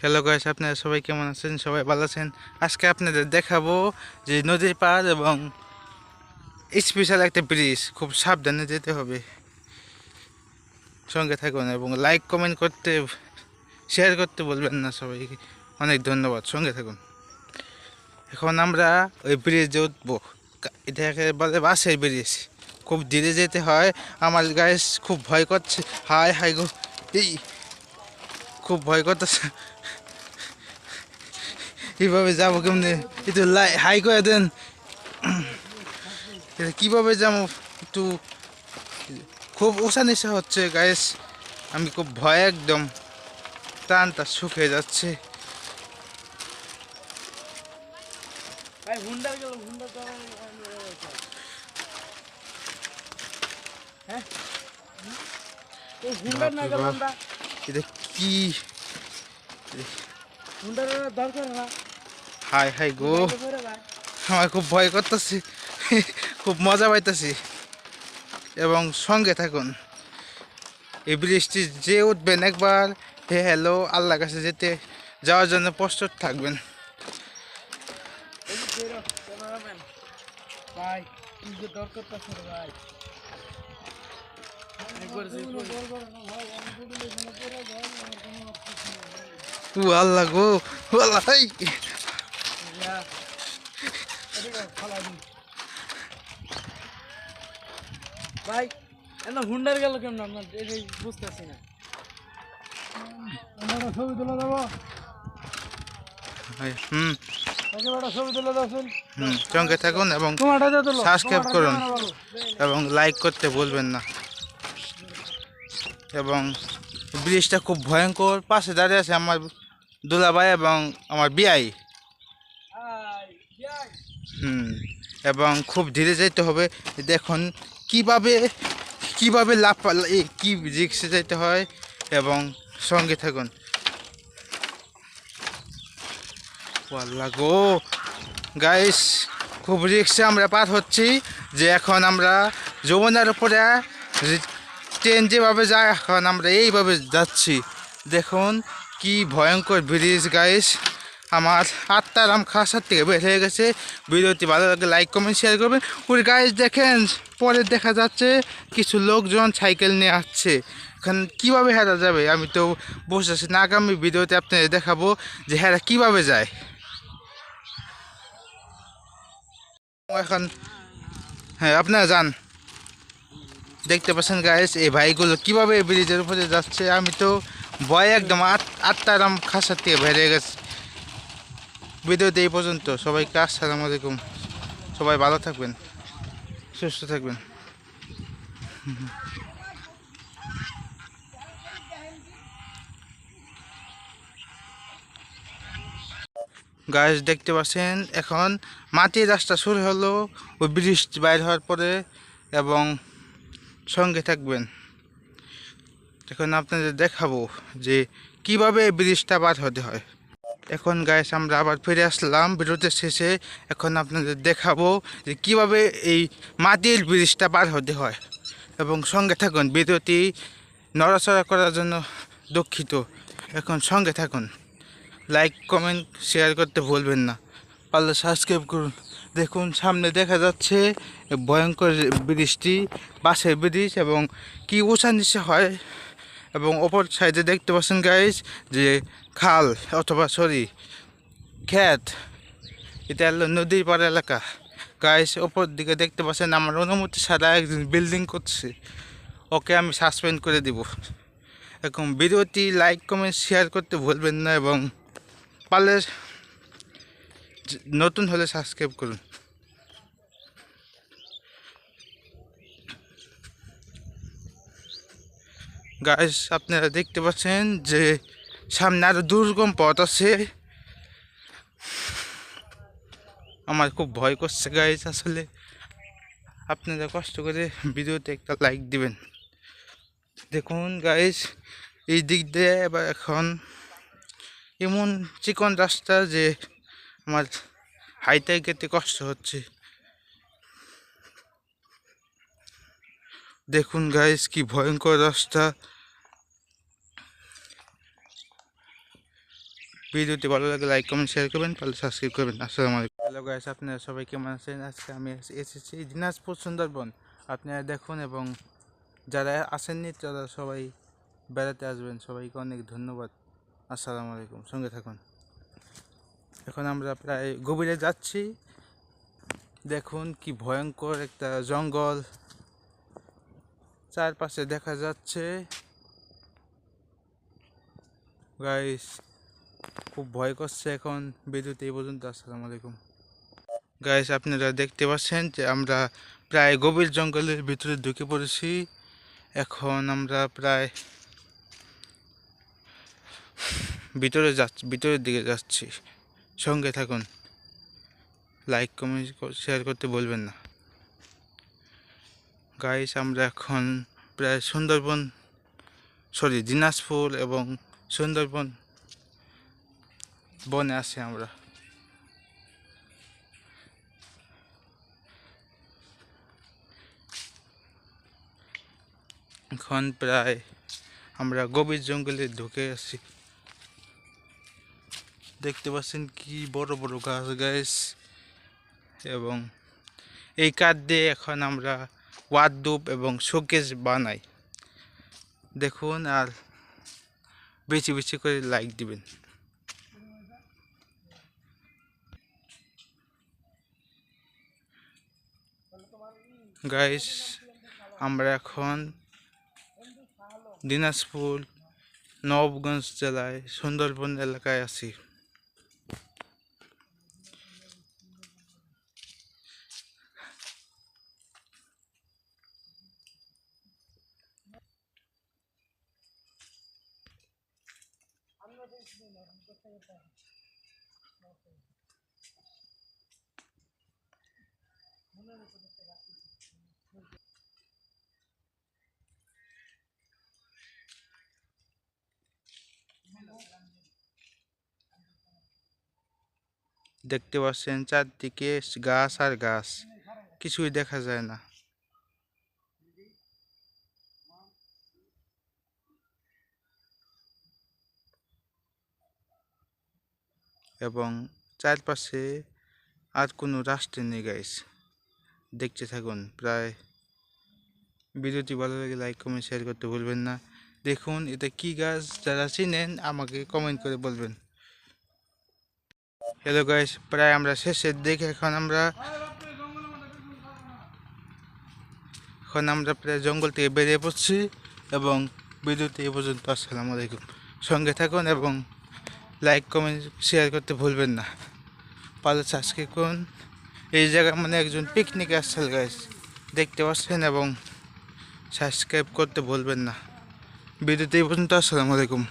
Hello guys আপনারা সবাই কেমন আছেন? সবাই ভালো আছেন? আজকে আপনাদের দেখাবো যে নদীর পাড় এবং স্পেশাল একটা ব্রিজ খুব সাবধানে যেতে হবে। সঙ্গে থাকুন এবং লাইক কমেন্ট করতে শেয়ার করতে বলবেন না সবাইকে। অনেক ধন্যবাদ, সঙ্গে থাকুন। এখন আমরা ওই ব্রিজে উঠবো। এটাকে বলে বাসের ব্রিজ খুব ধীরে যেতে হয়। আমার গায়ে খুব ভয় করছে। হাই হাই গো। এই, খুব ভয় করতেছে। কীভাবে যাব কেমনি? একটু লাই হাই করে দেন। কীভাবে যাব? একটু খুব উষা নিশা হচ্ছে গায়েস আমি খুব ভয় একদম। টানটা শুকিয়ে যাচ্ছে। হ্যাঁ? এটা কি? দরকার না। হাই হাই গো। আমার খুব ভয় করতেছি। খুব মজা পাইতেছি। এবং সঙ্গে থাকুন। এই বৃষ্টি যে উঠবেন একবার হে হ্যালো আল্লাহ কাছে যেতে যাওয়ার জন্য প্রস্তুত থাকবেন। ও আল্লাহ গো আল্লাহ। ভাই এত হুন্ডার গেল কেমন? আপনার বুঝতেছি না। ছবি তুলে দেবো। হুম। সঙ্গে থাকুন এবং সাবস্ক্রাইব করুন এবং লাইক করতে বলবেন না। এবং ব্রিজটা খুব ভয়ঙ্কর। পাশে দাঁড়িয়ে আছে আমার দুলাভাই এবং আমার বিআই। হুম, এবং খুব ধীরে যেতে হবে। দেখুন, কীভাবে কীভাবে লাভ কি রিক্সে যেতে হয়, এবং সঙ্গে থাকুন। গো! গাইস, খুব রিক্সে আমরা পার হচ্ছি, যে এখন আমরা যমুনার উপরে ট্রেন যেভাবে যায়, এখন আমরা এইভাবে যাচ্ছি। দেখুন, কি ভয়ঙ্কর ব্রিজ, গাইস। আমার আত্মারাম খাসার থেকে বের হয়ে গেছে। ভিডিওটি ভালো লাগে লাইক কমেন্ট শেয়ার করবেন। ওই গাইজ দেখেন, পরে দেখা যাচ্ছে কিছু লোকজন সাইকেল নিয়ে আসছে। এখন কীভাবে হেরা যাবে? আমি তো বসে আছি। না, আগামী ভিডিওতে আপনাদের দেখাবো যে হেরা কীভাবে যায়। এখন হ্যাঁ আপনারা যান। দেখতে পাচ্ছেন গাইস এই ভাইগুলো কীভাবে ব্রিজের উপরে যাচ্ছে? আমি তো ভয় একদম আটটারাম খাসার থেকে বেরিয়ে গেছে। ভিডিওতে এই পর্যন্ত। সবাইকে আসসালামু আলাইকুম। সবাই ভালো থাকবেন, সুস্থ থাকবেন। গাছ দেখতে পাচ্ছেন, এখন মাটির রাস্তা শুরু হলো ওই বৃষ্টি বাইর হওয়ার পরে এবং সঙ্গে থাকবেন। এখন আপনাদের দেখাবো যে কীভাবে ব্রিজটা পার হতে হয়। এখন গাইস আমরা আবার ফিরে আসলাম বিরতির শেষে। এখন আপনাদের দেখাবো যে কীভাবে এই মাটির ব্রিজটা পার হতে হয়। এবং সঙ্গে থাকুন বিরতি নড়াচড়া করার জন্য দুঃখিত। এখন সঙ্গে থাকুন। লাইক কমেন্ট শেয়ার করতে ভুলবেন না। পারলে সাবস্ক্রাইব করুন। দেখুন, সামনে দেখা যাচ্ছে ভয়ঙ্কর ব্রিজটি বাসের ব্রিজ এবং কি উঁচা নিচে হয়। এবং ওপর সাইডে দেখতে পাচ্ছেন গাইজ যে খাল অথবা সরি ক্ষেত। এটা হলো নদীর পাড় এলাকা। গাইজ ওপর দিকে দেখতে পাচ্ছেন আমার অনুমতি ছাড়া একজন বিল্ডিং করছে। ওকে আমি সাসপেন্ড করে দিব। এখন ভিডিওটি লাইক কমেন্ট শেয়ার করতে ভুলবেন না এবং পারলে নতুন হলে সাবস্ক্রাইব করুন। গাইস আপনারা দেখতে পাচ্ছেন যে সামনে আরও দুর্গম পথ আছে। আমার খুব ভয় করছে গাইস আসলে। আপনারা কষ্ট করে ভিডিওতে একটা লাইক দিবেন। দেখুন গাইস এই দিক দিয়ে এবার এখন এমন চিকন রাস্তা যে আমার হাইতে গেতে কষ্ট হচ্ছে। দেখুন গাইস কি ভয়ঙ্কর রাস্তা। ভিডিওটি ভালো লাগে লাইক কমেন্ট শেয়ার করবেন পারলে সাবস্ক্রাইব করবেন। আসসালামু আলাইকুম। হ্যালো গাইস আপনারা সবাই কেমন আছেন? আজকে আমি এসে- এসেছি দিনাজপুর সুন্দরবন। আপনারা দেখুন এবং যারা আসেননি, তারা সবাই বেড়াতে আসবেন। সবাইকে অনেক ধন্যবাদ। আসসালামু আলাইকুম। সঙ্গে থাকুন। এখন আমরা প্রায় গভীরে যাচ্ছি। দেখুন কি ভয়ঙ্কর একটা জঙ্গল। চারপাশে দেখা যাচ্ছে। গাইস খুব ভয় করছে এখন। বিদ্যুৎ এই পর্যন্ত। আসসালামু আলাইকুম। গাইস আপনারা দেখতে পাচ্ছেন যে আমরা প্রায় গভীর জঙ্গলের ভিতরে ঢুকে পড়েছি। এখন আমরা প্রায় ভিতরে যাচ্ছি, ভিতরের দিকে যাচ্ছি। সঙ্গে থাকুন। লাইক কমেন্ট শেয়ার করতে বলবেন না। গাইস আমরা এখন প্রায় সুন্দরবন সরি দিনাজপুর এবং সুন্দরবন বনে আছি আমরা। এখন প্রায় আমরা গভীর জঙ্গলে ঢুকে আছি। দেখতে পাচ্ছেন কি বড় বড় গাছ গাছ এবং এই কাঠ দিয়ে এখন আমরা ওয়াদুপ এবং শোকেস বানাই। দেখুন আর বেশি বেশি করে লাইক দিবেন। গাইস আমরা এখন দিনাজপুর, নবগঞ্জ জেলায় সুন্দরবন এলাকায় আছি। দেখতে পাচ্ছেন চারদিকে গাছ আর গাছ কিছুই দেখা যায় না এবং চারপাশে আর কোনো রাস্তা নেই গাইস দেখতে থাকুন। প্রায় ভিডিওটি ভালো লাগে লাইক কমেন্ট শেয়ার করতে ভুলবেন না। দেখুন এটা কি গাছ, যারা চিনেন আমাকে কমেন্ট করে বলবেন। হ্যালো গাইস প্রায় আমরা শেষের দিকে এখন আমরা এখন আমরা প্রায় জঙ্গল থেকে বেরিয়ে পড়ছি এবং ভিডিওটি এ পর্যন্ত। আসসালামু আলাইকুম। সঙ্গে থাকুন এবং লাইক কমেন্ট শেয়ার করতে ভুলবেন না। পারলে সাবস্ক্রাইব করুন এই জায়গায় মানে একজন পিকনিক আসছে গাইস দেখতে পাচ্ছেন এবং সাবস্ক্রাইব করতে ভুলবেন না। ভিডিওতে এই পর্যন্ত, আসসালামু আলাইকুম।